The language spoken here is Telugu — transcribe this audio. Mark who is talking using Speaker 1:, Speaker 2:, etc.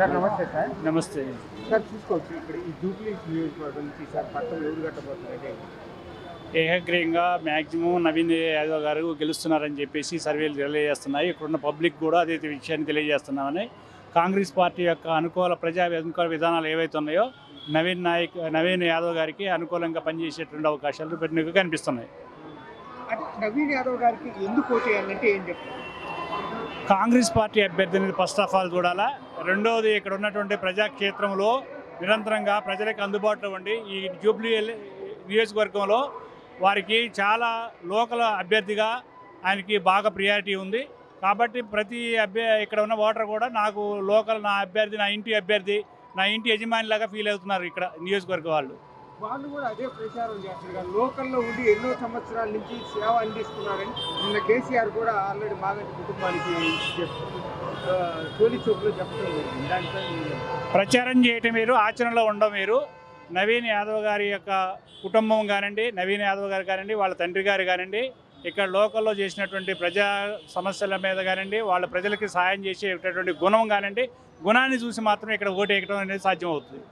Speaker 1: సార్ నమస్తే సార్.
Speaker 2: నమస్తే.
Speaker 1: సార్ చూసుకోవచ్చు. ఇక్కడ ఈ జూబ్లీ నియోజకవర్గం నుంచి సార్ పట్టం ఎవరు కట్టబోతున్నారంటే
Speaker 2: ఏకగ్రీయంగా మ్యాక్సిమం నవీన్ యాదవ్ గారు గెలుస్తున్నారని చెప్పేసి సర్వేలు తెలియజేస్తున్నాయి. ఇక్కడున్న పబ్లిక్ కూడా అదే విషయాన్ని తెలియజేస్తున్నామని. కాంగ్రెస్ పార్టీ యొక్క అనుకూల ప్రజా అనుకూల విధానాలు ఏవైతే ఉన్నాయో నవీన్ నాయక్ నవీన్ యాదవ్ గారికి అనుకూలంగా పనిచేసేటువంటి అవకాశాలు పెద్దగా కనిపిస్తున్నాయి.
Speaker 1: అంటే నవీన్ యాదవ్ గారికి ఎందుకు ఓటు వేయాలంటే ఏం చెప్తారు?
Speaker 2: కాంగ్రెస్ పార్టీ అభ్యర్థిని ఫస్ట్ ఆఫ్ ఆల్ చూడాలా. రెండవది ఇక్కడ ఉన్నటువంటి ప్రజాక్షేత్రంలో నిరంతరంగా ప్రజలకు అందుబాటులో ఉండి ఈ జూబ్లీ నియోజకవర్గంలో వారికి చాలా లోకల్ అభ్యర్థిగా ఆయనకి బాగా ప్రియారిటీ ఉంది. కాబట్టి ప్రతి అభ్య ఇక్కడ ఉన్న ఓటర్ కూడా నాకు లోకల్ నా అభ్యర్థి నా ఇంటి అభ్యర్థి నా ఇంటి యజమానిలాగా ఫీల్ అవుతున్నారు ఇక్కడ నియోజకవర్గ వాళ్ళు.
Speaker 1: వాళ్ళు కూడా అదే ప్రచారం చేస్తారు లోకల్లో ఉండి ఎన్నో సంవత్సరాల నుంచి సేవ అందిస్తున్నారని నిన్న కేసీఆర్ కూడా ఆల్రెడీ మాగంటి కుటుంబానికి తొలి చూపులో చెప్పడం జరిగింది. దానిపై
Speaker 2: ప్రచారం చేయటం మీరు ఆచరణలో ఉండడం మీరు. నవీన్ యాదవ్ గారి యొక్క కుటుంబం కానివ్వండి నవీన్ యాదవ్ గారు కానివ్వండి వాళ్ళ తండ్రి గారు కానివ్వండి ఇక్కడ లోకల్లో చేసినటువంటి ప్రజా సమస్యల మీద కానివ్వండి వాళ్ళ ప్రజలకి సహాయం చేసేటటువంటి గుణం కానివ్వండి గుణాన్ని చూసి మాత్రం ఇక్కడ ఓటు వేయడం అనేది సాధ్యం అవుతుంది